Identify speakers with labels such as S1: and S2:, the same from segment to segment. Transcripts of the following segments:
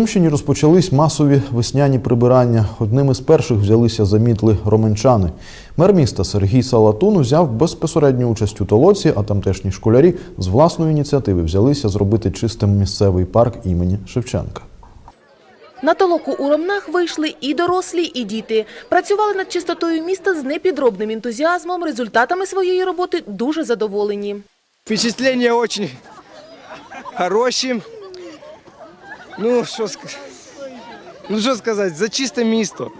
S1: Сумщині розпочались масові весняні прибирання. Одним із перших взялися за мітли роменчани. Мер міста Сергій Салатун взяв безпосередню участь у толоці, а тамтешні школярі з власної ініціативи взялися зробити чистим місцевий парк імені Шевченка.
S2: На толоку у Ромнах вийшли і дорослі, і діти. Працювали над чистотою міста з непідробним ентузіазмом. Результатами своєї роботи дуже задоволені.
S3: Впечатления очень хороші. Ну, що ну, що сказати, за чисте місто,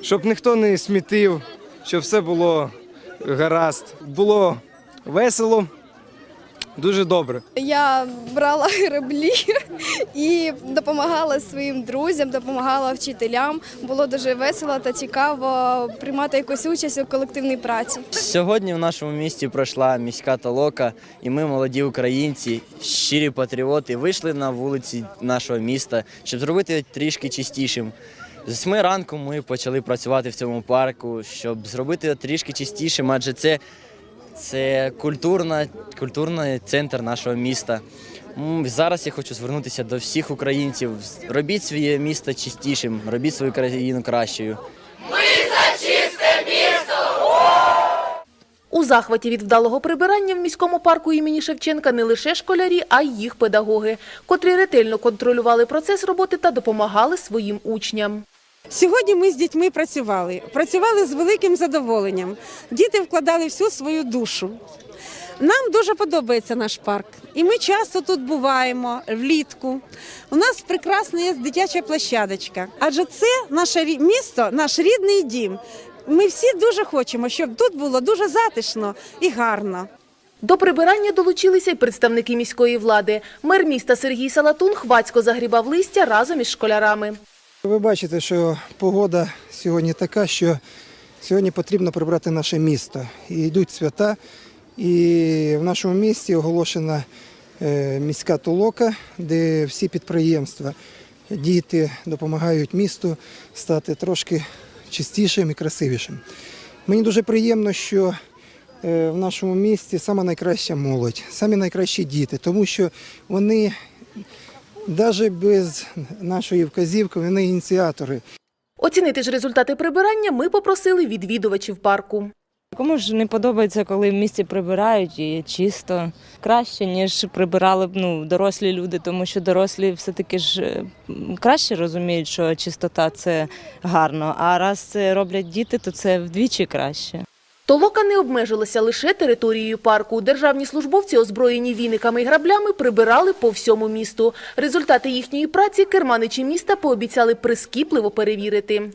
S3: щоб ніхто не смітив, щоб все було гаразд. Було весело, дуже добре.
S4: Я брала греблі і допомагала своїм друзям, допомагала вчителям. Було дуже весело та цікаво приймати якусь участь у колективній праці.
S5: Сьогодні в нашому місті пройшла міська толока, і ми, молоді українці, щирі патріоти, вийшли на вулиці нашого міста, щоб зробити трішки чистішим. З 8 ранку ми почали працювати в цьому парку, щоб зробити трішки чистішим, адже це, це культурна, культурний центр нашого міста. Зараз я хочу звернутися до всіх українців. Робіть своє місто чистішим, робіть свою країну кращою.
S2: У захваті від вдалого прибирання в міському парку імені Шевченка не лише школярі, а й їх педагоги, котрі ретельно контролювали процес роботи та допомагали своїм учням.
S6: Сьогодні ми з дітьми працювали. Працювали з великим задоволенням. Діти вкладали всю свою душу. Нам дуже подобається наш парк, і ми часто тут буваємо влітку. У нас прекрасна є дитяча площадочка, адже це наше місто, наш рідний дім. Ми всі дуже хочемо, щоб тут було дуже затишно і гарно.
S2: До прибирання долучилися й представники міської влади. Мер міста Сергій Салатун хвацько загрібав листя разом із школярами.
S7: Ви бачите, що погода сьогодні така, що сьогодні потрібно прибрати наше місто. І йдуть свята, і в нашому місті оголошена е, міська толока, де всі підприємства, діти допомагають місту стати трошки чистішим і красивішим. Мені дуже приємно, що е, в нашому місті найкраща молодь, самі найкращі діти, тому що вони навіть без нашої вказівки, вони ініціатори.
S2: Оцінити ж результати прибирання ми попросили відвідувачів парку.
S8: Кому ж не подобається, коли в місті прибирають і чисто краще, ніж прибирали б ну, дорослі люди, тому що дорослі все-таки ж е, краще розуміють, що чистота це гарно. А раз це роблять діти, то це вдвічі краще.
S2: Толока не обмежилася лише територією парку. Державні службовці, озброєні віниками і граблями, прибирали по всьому місту. Результати їхньої праці керманичі міста пообіцяли прискіпливо перевірити.